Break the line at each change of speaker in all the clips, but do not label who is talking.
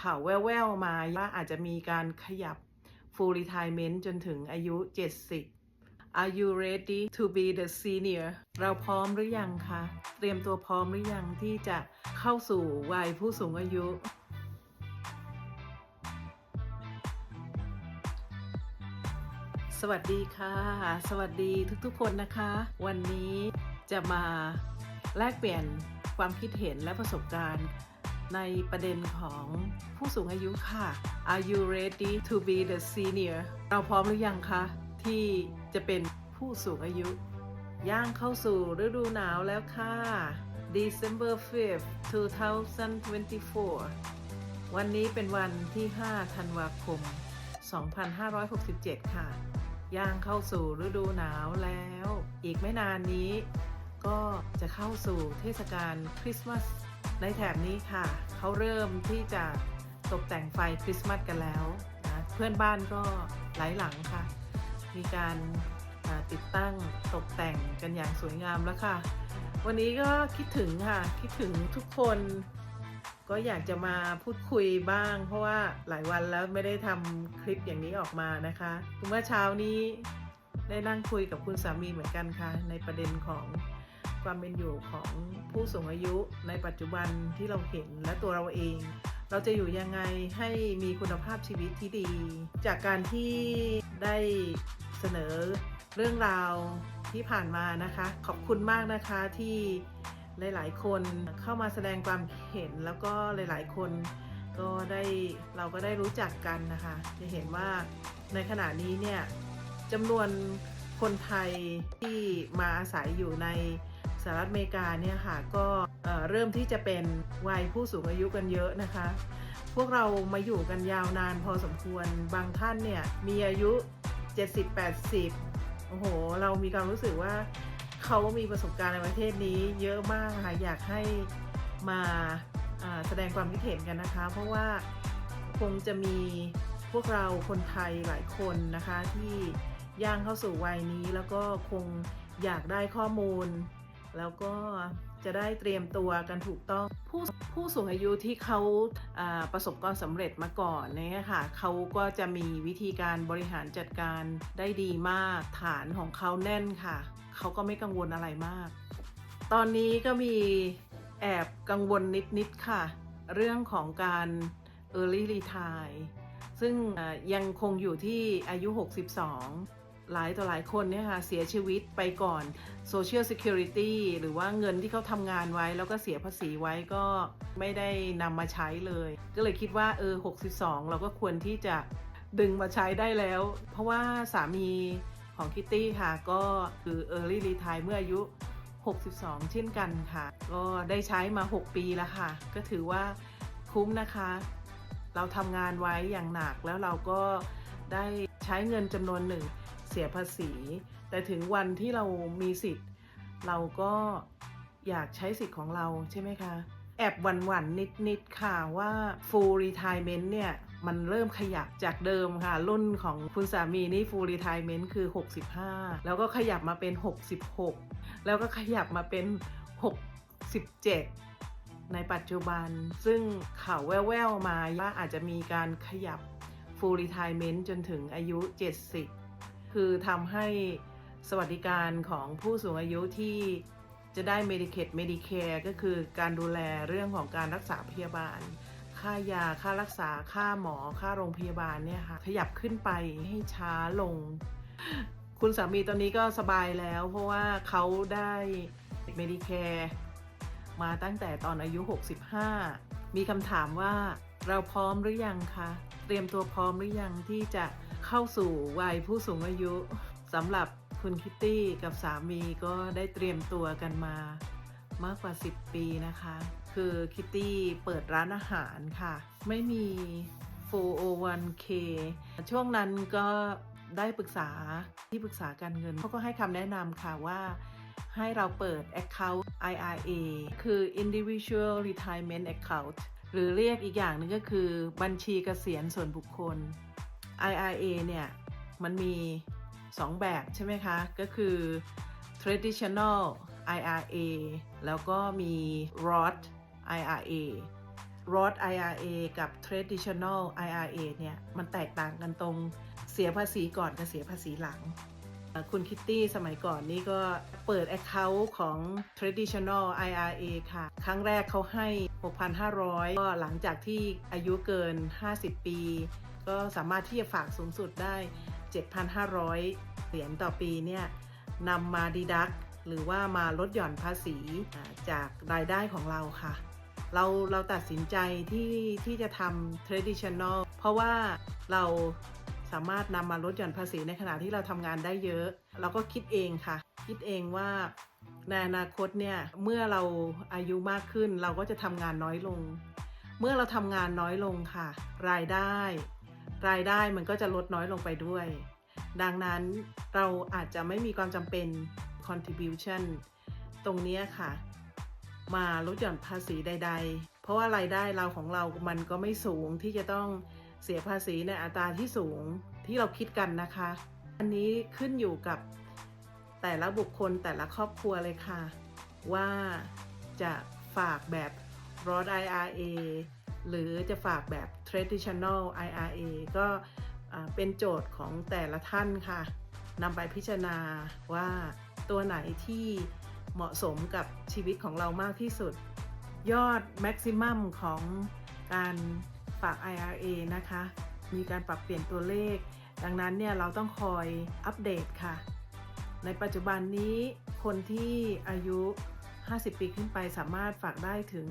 ข่าวแว่วๆมาว่าอาจจะมีการขยับ full retirement จนถึงอายุ 70 Are you ready to be the senior เราพร้อมหรือยังคะ เตรียมตัวพร้อมหรือยังที่จะเข้าสู่วัยผู้สูงอายุ สวัสดีค่ะ สวัสดีทุกๆคนนะคะ วันนี้จะมาแลกเปลี่ยนความคิดเห็นและประสบการณ์ ในประเด็นของผู้สูงอายุค่ะ Are you ready to be the senior เราพร้อมหรือยังคะ ที่จะเป็นผู้สูงอายุ ย่างเข้าสู่ฤดูหนาวแล้วค่ะ December 5th 2024 วันนี้เป็นวันที่ 5 ธันวาคม 2567 ค่ะ ย่างเข้าสู่ฤดูหนาวแล้ว อีกไม่นานนี้ ก็จะเข้าสู่เทศกาลคริสต์มาส ในแถบนี้ค่ะ เขาเริ่มที่จะตกแต่งไฟคริสต์มาสกันแล้วนะเพื่อนบ้านก็หลายหลังค่ะ มีการติดตั้งตกแต่งกันอย่างสวยงามแล้วค่ะ วันนี้ก็คิดถึงค่ะ คิดถึงทุกคนก็อยากจะมาพูดคุยบ้าง เพราะว่าหลายวันแล้วไม่ได้ทำคลิปอย่างนี้ออกมานะคะเมื่อเช้านี้ได้นั่งคุยกับคุณสามีเหมือนกันค่ะ ในประเด็นของ ความเป็นอยู่ของผู้สูงอายุในปัจจุบันที่เราเห็นและตัวเราเอง เราจะอยู่ยังไงให้มีคุณภาพชีวิตที่ดี จากการที่ได้เสนอเรื่องราวที่ผ่านมานะคะ ขอบคุณมากนะคะที่หลาย ๆ คนเข้ามาแสดงความเห็นแล้วก็หลาย ๆ คนก็ได้เราก็ได้รู้จักกันนะคะ จะเห็นว่าในขณะนี้เนี่ยจำนวนคนไทยที่มาอาศัยอยู่ใน สหรัฐอเมริกาเนี่ยค่ะก็เอ่อเริ่มที่จะเป็นวัยผู้สูงอายุกันเยอะนะคะ พวกเรามาอยู่กันยาวนานพอสมควรบางท่านเนี่ยมีอายุ 70-80 โอ้โห เรามีความรู้สึกว่าเขามีประสบการณ์ในประเทศนี้เยอะมากค่ะอยากให้มาาแสดงความคิดเห็นกันนะคะ เพราะว่าคงจะมีพวกเราคนไทยหลายคนนะคะที่ย่างเข้าสู่วัยนี้แล้วก็คงอยากได้ข้อมูล แล้วก็จะได้เตรียมตัวกันถูกต้องผู้ผู้สูงอายุที่เขาประสบความสำเร็จมาก่อนเนี่ยค่ะเขาก็จะมีวิธีการบริหารจัดการได้ดีมากฐานของเขาแน่นค่ะ เขาก็ไม่กังวลอะไรมาก ตอนนี้ก็มีแอบกังวลนิดๆค่ะ เรื่องของการ early retire ซึ่งยังคงอยู่ที่อายุ 62 หลายต่อหลายคนเนี่ยค่ะเสียชีวิตไปก่อน Social Security หรือว่าเงินที่เขาทำงานไว้แล้วก็เสียภาษีไว้ก็ไม่ได้นำมาใช้เลย ก็เลยคิดว่าเออ 62 เราก็ควรที่จะดึงมาใช้ได้แล้ว เพราะว่าสามีของคิตตี้ค่ะก็คือ Early Retire เมื่ออายุ 62 เช่นกันค่ะ ก็ได้ใช้มา 6 ปีแล้วค่ะ ก็ถือว่าคุ้มนะคะ เราทำงานไว้อย่างหนักแล้วเราก็ได้ใช้เงินจำนวนหนึ่ง เสียภาษี แต่ถึงวันที่เรามีสิทธิ์ เราก็อยากใช้สิทธิ์ของเราใช่ไหมคะ แอบหวันหวันนิดนิดๆค่ะว่า full retirement เนี่ย มันเริ่มขยับจากเดิมค่ะ รุ่นของคุณสามีนี่ full retirement คือ 65 แล้วก็ขยับมาเป็น 66 แล้วก็ขยับมาเป็น 67ในปัจจุบันซึ่งข่าวแว่วๆมาว่าอาจจะมีการขยับ full retirement จนถึงอายุ 70 คือทำให้สวัสดิการของผู้สูงอายุที่จะได้ Medicaid Medicare ก็คือการดูแลเรื่องของการรักษาพยาบาล ค่ายา ค่ารักษา ค่าหมอ ค่าโรงพยาบาลเนี่ยค่ะ ขยับขึ้นไปให้ช้าลง คุณสามีตอนนี้ก็สบายแล้ว เพราะว่าเขาได้ Medicare มาตั้งแต่ตอนอายุ 65 มีคำถามว่าเราพร้อมหรือยังคะ เตรียมตัวพร้อมหรือยังที่จะเข้าสู่วัยผู้สูงอายุสำหรับคุณคิตตี้กับสามีก็ได้เตรียมตัวกันมามากกว่า 10 ปีนะคะ คือคิตตี้เปิดร้านอาหารค่ะ ไม่มี 401k ช่วงนั้นก็ได้ปรึกษาที่ปรึกษาการเงินเขาก็ให้คำแนะนำค่ะว่าให้เราเปิด Account IRA คือ Individual Retirement Account หรือเรียกอีกอย่างหนึงก็คือบัญชีเกษียณส่วนบุคคล IRA เนี่ย มันมี 2 แบบใช่ไหมคะ ก็คือ traditional IRA แล้วก็มี Roth IRA Roth IRA กับ Traditional IRA เนี่ย มันแตกต่างกันตรงเสียภาษีก่อนกับเสียภาษีหลัง คุณคิตตี้สมัยก่อนนี่ก็เปิด Account ของ Traditional IRA ค่ะ ครั้งแรกเขาให้ 6,500 ก็หลังจากที่อายุเกิน 50 ปี ก็สามารถที่จะฝากสูงสุดได้ 7,500 เหรียญต่อปีเนี่ยนำมาดีดักหรือว่ามาลดหย่อนภาษีจากรายได้ของเราค่ะ เราเราตัดสินใจที่ที่จะทำ traditional เพราะว่าเรา สามารถนำมาลดหย่อนภาษีในขณะที่เราทำงานได้เยอะ เราก็คิดเองค่ะ คิดเองว่าในอนาคตเนี่ยเมื่อเราอายุมากขึ้นเราก็จะทำงานน้อยลง เมื่อเราทำงานน้อยลงค่ะ รายได้ รายได้มันก็จะลดน้อยลงไปด้วย ดังนั้นเราอาจจะไม่มีความจำเป็น contribution ตรงเนี้ยค่ะ มาลดหย่อนภาษีใด ๆ เพราะว่ารายได้เราของเรามันก็ไม่สูงที่จะต้อง เสียภาษีในอัตราที่สูงที่เราคิดกันนะคะ อันนี้ขึ้นอยู่กับแต่ละบุคคลแต่ละครอบครัวเลยค่ะ ว่าจะฝากแบบ Roth IRA หรือจะฝากแบบ Traditional IRA ก็เป็นโจทย์ของแต่ละท่านค่ะนำไปพิจารณาว่าตัวไหนที่เหมาะสมกับชีวิตของเรามากที่สุด ยอดแม็กซิมัมของการ ฝาก IRA นะคะ มีการปรับเปลี่ยนตัวเลข ดังนั้นเนี่ยเราต้องคอยอัปเดตค่ะ ในปัจจุบันนี้คนที่อายุ 50 ปีขึ้นไปสามารถฝากได้ถึง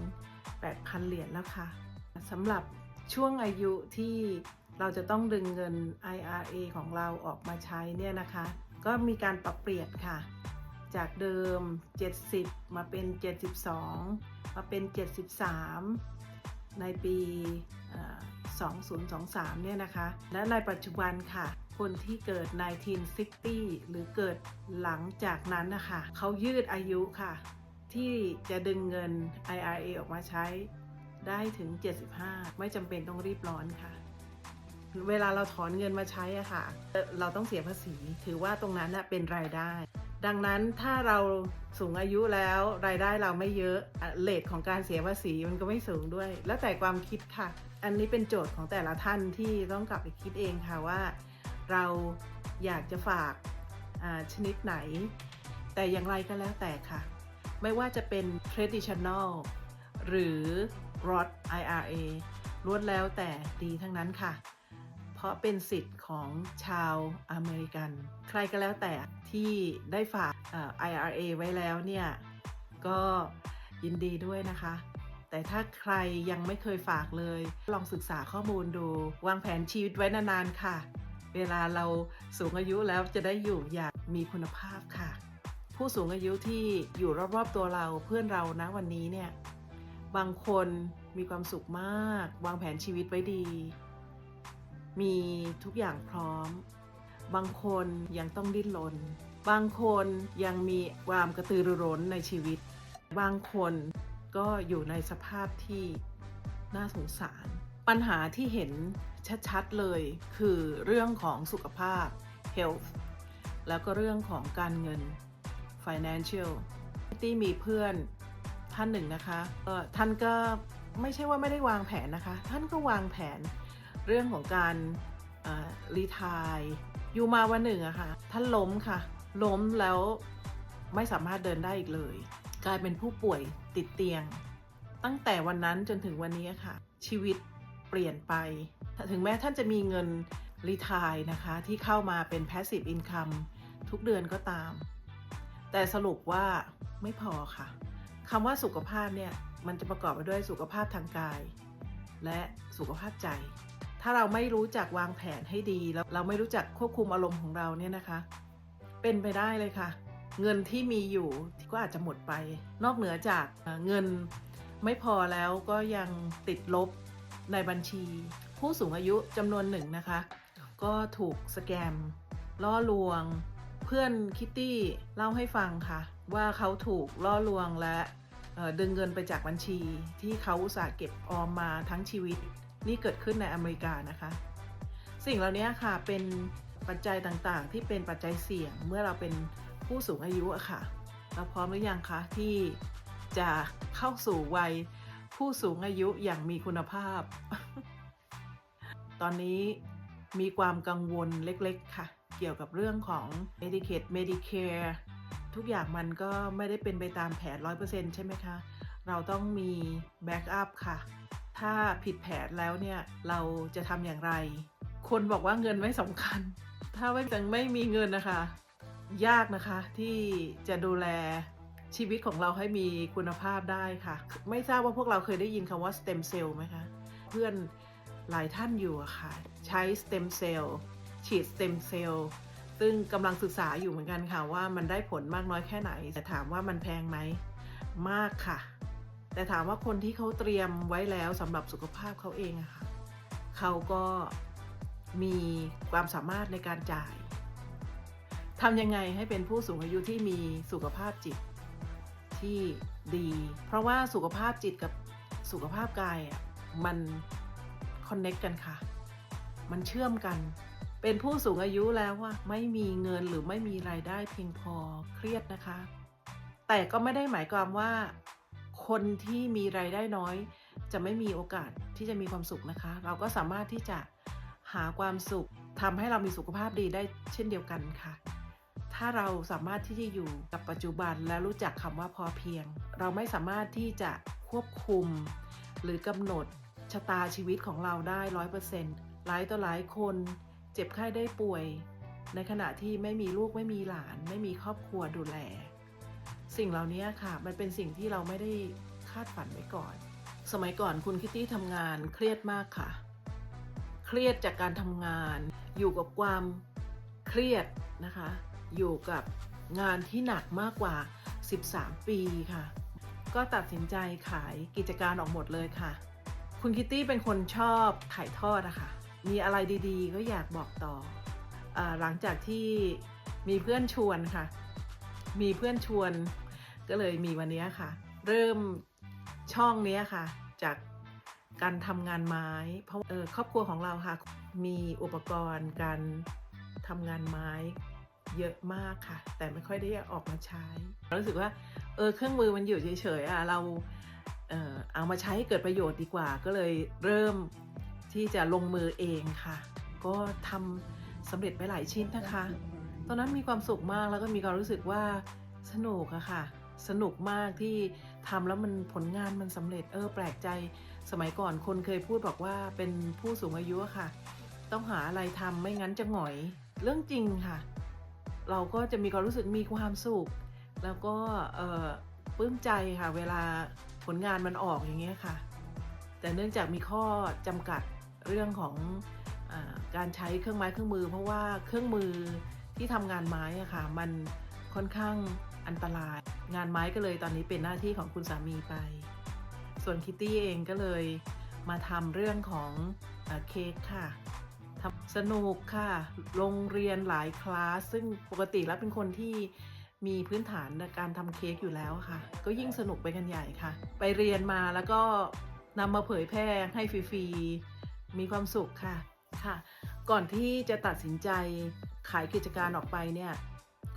8,000 เหรียญแล้วค่ะสำหรับช่วงอายุที่เราจะต้องดึงเงิน IRA ของเราออกมาใช้เนี่ยนะคะ ก็มีการปรับเปลี่ยนค่ะ จากเดิม 70 มาเป็น 72 มาเป็น 73 ในปี 2023 เนี่ยนะคะ และในปัจจุบันค่ะ คนที่เกิด 1960 หรือเกิดหลังจากนั้นนะคะ เขายืดอายุค่ะ ที่จะดึงเงิน IRA ออกมาใช้ได้ถึง 75 ไม่จำเป็นต้องรีบร้อนค่ะ เวลาเราถอนเงินมาใช้อะค่ะ เราต้องเสียภาษี ถือว่าตรงนั้นเป็นรายได้ ดังนั้นถ้าเราสูงอายุแล้วรายได้เราไม่เยอะอะเลทของการเสียภาษีมันก็ไม่สูงด้วย แล้วแต่ความคิดค่ะ อันนี้เป็นโจทย์ของแต่ละท่านที่ต้องกลับไปคิดเองค่ะว่า เราอยากจะฝากชนิดไหน แต่อย่างไรก็แล้วแต่ค่ะ ไม่ว่าจะเป็น traditional หรือ Roth IRA ล้วนแล้วแต่ดีทั้งนั้นค่ะ เพราะเป็นสิทธิ์ของชาวอเมริกัน ใครก็แล้วแต่ที่ได้ฝากเอ่อ IRA ไว้แล้วเนี่ย ก็ยินดีด้วยนะคะ แต่ถ้าใครยังไม่เคยฝากเลย ลองศึกษาข้อมูลดู วางแผนชีวิตไว้นานๆค่ะ เวลาเราสูงอายุแล้วจะได้อยู่อย่างมีคุณภาพค่ะ ผู้สูงอายุที่อยู่รอบๆตัวเราเพื่อนเรานะวันนี้เนี่ย บางคนมีความสุขมาก วางแผนชีวิตไว้ดี มีทุกอย่างพร้อม บางคนยังต้องดิ้นรนบางคนยังมีความกระตือรือร้นในชีวิต บางคน ก็อยู่ในสภาพที่น่าสงสาร ปัญหาที่เห็นชัดๆเลยคือเรื่องของสุขภาพ health แล้วก็เรื่องของการเงิน financial ที่มีเพื่อนท่านหนึ่งนะคะเออท่านก็ไม่ใช่ว่าไม่ได้วางแผนนะคะ ท่านก็วางแผนเรื่องของการรีทายอยู่มาวันหนึ่งอะคะ่ะ ท่านล้มค่ะ ล้มแล้วไม่สามารถเดินได้อีกเลย กลายเป็นผู้ป่วยติดเตียง ตั้งแต่วันนั้นจนถึงวันนี้ค่ะ ชีวิตเปลี่ยนไป ถึงแม้ท่านจะมีเงินรีทายนะคะ ที่เข้ามาเป็น passive income ทุกเดือนก็ตาม แต่สรุปว่าไม่พอค่ะคำว่าสุขภาพเนี่ย มันจะประกอบไปด้วยสุขภาพทางกาย และสุขภาพใจ ถ้าเราไม่รู้จักวางแผนให้ดี แล้วเราไม่รู้จักควบคุมอารมณ์ของเราเนี่ยนะคะ เป็นไปได้เลยค่ะ เงินที่มีอยู่ก็อาจจะหมดไป นอกเหนือจากเงินไม่พอแล้วก็ยังติดลบในบัญชี ผู้สูงอายุจำนวนหนึ่งนะคะ ก็ถูกสแกม ล่อลวง เพื่อนคิตตี้เล่าให้ฟังค่ะ ว่าเขาถูกล่อลวงและดึงเงินไปจากบัญชี ที่เขาอุตส่าห์เก็บออมมาทั้งชีวิต นี่เกิดขึ้นในอเมริกานะคะ สิ่งเหล่านี้ค่ะเป็นปัจจัยต่างๆ ที่เป็นปัจจัยเสี่ยงเมื่อเราเป็น ผู้สูงอายุอะค่ะ เราพร้อมหรือยังคะที่จะเข้าสู่วัยผู้สูงอายุอย่างมีคุณภาพ ตอนนี้มีความกังวลเล็กๆ ค่ะ เกี่ยวกับเรื่องของ Medicaid Medicare ทุกอย่างมันก็ไม่ได้เป็นไปตามแผน 100%ใช่ไหมคะ เราต้องมีแบ็กอัพค่ะ ถ้าผิดแผนแล้วเนี่ยเราจะทำอย่างไร คนบอกว่าเงินไม่สำคัญ ถ้าไม่จังไม่มีเงินนะคะ ยากนะคะที่จะดูแลชีวิตของเราให้มีคุณภาพได้ค่ะ ไม่ทราบว่าพวกเราเคยได้ยินคำว่า stem cell ไหมคะ เพื่อนหลายท่านอยู่อะค่ะ ใช้ stem cell ฉีด stem cell ซึ่งกำลังศึกษาอยู่เหมือนกันค่ะว่ามันได้ผลมากน้อยแค่ไหน แต่ถามว่ามันแพงไหมมากค่ะ แต่ถามว่าคนที่เขาเตรียมไว้แล้วสำหรับสุขภาพเขาเองอะค่ะเขาก็มีความสามารถในการจ่าย ทำยังไงให้เป็นผู้สูงอายุที่มีสุขภาพจิตที่ดี เพราะว่าสุขภาพจิตกับสุขภาพกายอะมันคอนเน็กกันค่ะ มันเชื่อมกัน เป็นผู้สูงอายุแล้วว่าไม่มีเงินหรือไม่มีรายได้เพียงพอเครียดนะคะ แต่ก็ไม่ได้หมายความว่า คนที่มีรายได้น้อย จะไม่มีโอกาสที่จะมีความสุขนะคะ เราก็สามารถที่จะหาความสุขทำให้เรามีสุขภาพดีได้เช่นเดียวกันค่ะ ถ้าเราสามารถที่จะอยู่กับปัจจุบันและรู้จักคำว่าพอเพียง เราไม่สามารถที่จะควบคุม หรือกำหนดชะตาชีวิตของเราได้ร้อยเปอร์เซ็นต์หลายต่อหลายคน เจ็บไข้ได้ป่วย ในขณะที่ไม่มีลูกไม่มีหลาน ไม่มีครอบครัวดูแล สิ่งเหล่านี้ค่ะ มันเป็นสิ่งที่เราไม่ได้คาดฝันไว้ก่อน สมัยก่อนคุณคิตตี้ทำงานเครียดมากค่ะ เครียดจากการทำงาน อยู่กับความเครียดนะคะ อยู่กับงานที่หนักมากกว่า 13 ปีค่ะ ก็ตัดสินใจขายกิจการออกหมดเลยค่ะ คุณคิตตี้เป็นคนชอบถ่ายทอดอะค่ะมีอะไรดีๆ ก็อยากบอกต่ออหลังจากที่มีเพื่อนชวนค่ะ มีเพื่อนชวนก็เลยมีวันนี้ค่ะ เริ่มช่องนี้ค่ะ จากการทำงานไม้ เพราะเออครอบครัวของเราค่ะ มีอุปกรณ์การทำงานไม้ เยอะมากค่ะ แต่ไม่ค่อยได้ออกมาใช้ รู้สึกว่าเออเครื่องมือมันอยู่เฉยๆอะเราเออเอามาใช้ให้เกิดประโยชน์ดีกว่า ก็เลยเริ่มที่จะลงมือเองค่ะ ก็ทำสำเร็จไปหลายชิ้นนะคะ ตอนนั้นมีความสุขมากแล้วก็มีความรู้สึกว่าสนุกอะค่ะ สนุกมากที่ทำแล้วมันผลงานมันสำเร็จเออแปลกใจ สมัยก่อนคนเคยพูดบอกว่าเป็นผู้สูงอายุอะค่ะ ต้องหาอะไรทำไม่งั้นจะหงอย เรื่องจริงค่ะ เราก็จะมีความรู้สึกมีความสุข แล้วก็ปลื้มใจค่ะ เวลาผลงานมันออกอย่างเงี้ยค่ะ แต่เนื่องจากมีข้อจำกัดเรื่องของอการใช้เครื่องไม้เครื่องมือ เพราะว่าเครื่องมือที่ทำงานไม้อะค่ะ มันค่อนข้างอันตราย งานไม้ก็เลยตอนนี้เป็นหน้าที่ของคุณสามีไป ส่วนคิตตี้เองก็เลยมาทำเรื่องของเค้กค่ะ สนุกค่ะ โรงเรียนหลายคลาส ซึ่งปกติแล้วเป็นคนที่มีพื้นฐานในการทำเค้กอยู่แล้วค่ะ ก็ยิ่งสนุกไปกันใหญ่ค่ะ ไปเรียนมาแล้วก็นำมาเผยแพร่ให้ฟรีๆ มีความสุขค่ะ ค่ะ ก่อนที่จะตัดสินใจขายกิจการออกไปเนี่ย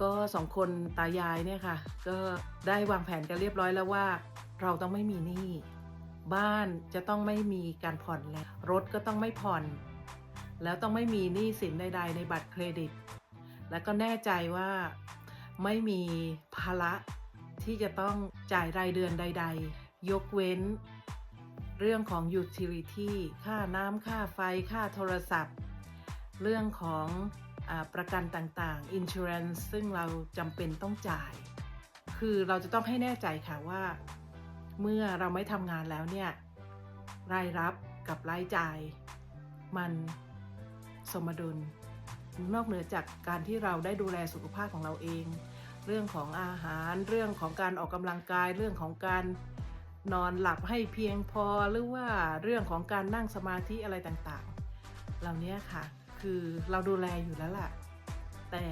ก็สองคนตายายเนี่ยค่ะ ก็ได้วางแผนกันเรียบร้อยแล้วว่า เราต้องไม่มีหนี้ บ้านจะต้องไม่มีการผ่อนแล้ว รถก็ต้องไม่ผ่อน แล้วต้องไม่มีหนี้สินใด ๆ ในบัตรเครดิต แล้วก็แน่ใจว่าไม่มีภาระที่จะต้องจ่ายรายเดือนใด ๆ ยกเว้น เรื่องของ utility ค่าน้ำค่าไฟค่าโทรศัพท์ เรื่องของอประกันต่างๆ insurance ซึ่งเราจำเป็นต้องจ่าย คือเราจะต้องให้แน่ใจค่ะว่า เมื่อเราไม่ทำงานแล้วเนี่ย รายรับกับรายจ่าย มัน สมดุล นอกเหนือจากการที่เราได้ดูแลสุขภาพของเราเอง เรื่องของอาหารเรื่องของการออกกำลังกาย เรื่องของการนอนหลับให้เพียงพอหรือว่าเรื่องของการนั่งสมาธิอะไรต่างๆ เหล่านี้ค่ะคือเราดูแลอยู่แล้วล่ะ แต่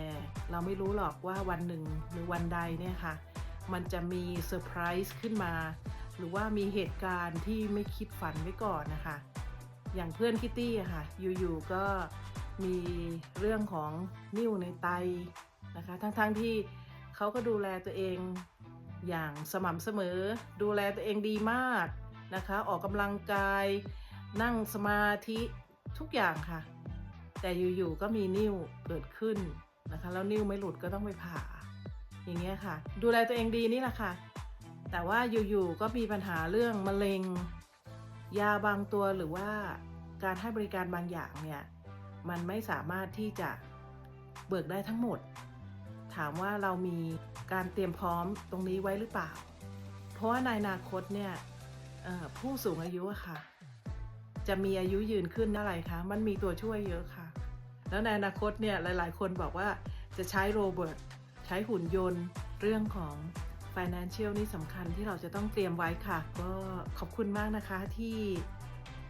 เราไม่รู้หรอกว่าวันหนึ่งหรือวันใดเนี่ยค่ะ มันจะมีเซอร์ไพรส์ขึ้นมา หรือว่ามีเหตุการณ์ที่ไม่คิดฝันไว้ก่อนนะคะ อย่างเพื่อนคิตตี้อะค่ะ อยู่ๆก็มีเรื่องของนิ่วในไตนะคะ ทั้งๆที่เขาก็ดูแลตัวเองอย่างสม่ำเสมอ ดูแลตัวเองดีมากนะคะ ออกกำลังกาย นั่งสมาธิทุกอย่างค่ะ แต่อยู่ๆก็มีนิ่วเกิดขึ้นนะคะ แล้วนิ่วไม่หลุดก็ต้องไปผ่า อย่างเงี้ยค่ะ ดูแลตัวเองดีนี่แหละค่ะ แต่ว่าอยู่ๆก็มีปัญหาเรื่องมะเร็ง ยาบางตัวหรือว่าการให้บริการบางอย่างเนี่ยมันไม่สามารถที่จะเบิกได้ทั้งหมด ถามว่าเรามีการเตรียมพร้อมตรงนี้ไว้หรือเปล่า เพราะว่าในอนาคตเนี่ยผู้สูงอายุอะค่ะ จะมีอายุยืนขึ้นอะไรคะ มันมีตัวช่วยเยอะค่ะ แล้วในอนาคตเนี่ยหลาย ๆ คนบอกว่าจะใช้โรเบอทใช้หุ่นยนต์เรื่องของ Financial นี่สำคัญที่เราจะต้องเตรียมไว้ค่ะ ก็ขอบคุณมากนะคะที่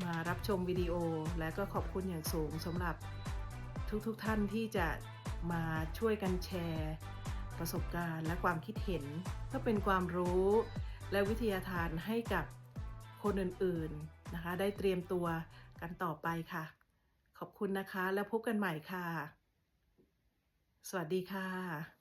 มารับชมวิดีโอ และก็ขอบคุณอย่างสูงสำหรับทุกๆทท่านที่จะมาช่วยกันแชร์ ประสบการณ์และความคิดเห็นเพื่อเป็นความรู้และวิทยาทานให้กับคนอื่นๆนะคะ ได้เตรียมตัวกันต่อไปค่ะ ขอบคุณนะคะแล้วพบกันใหม่ค่ะ สวัสดีค่ะ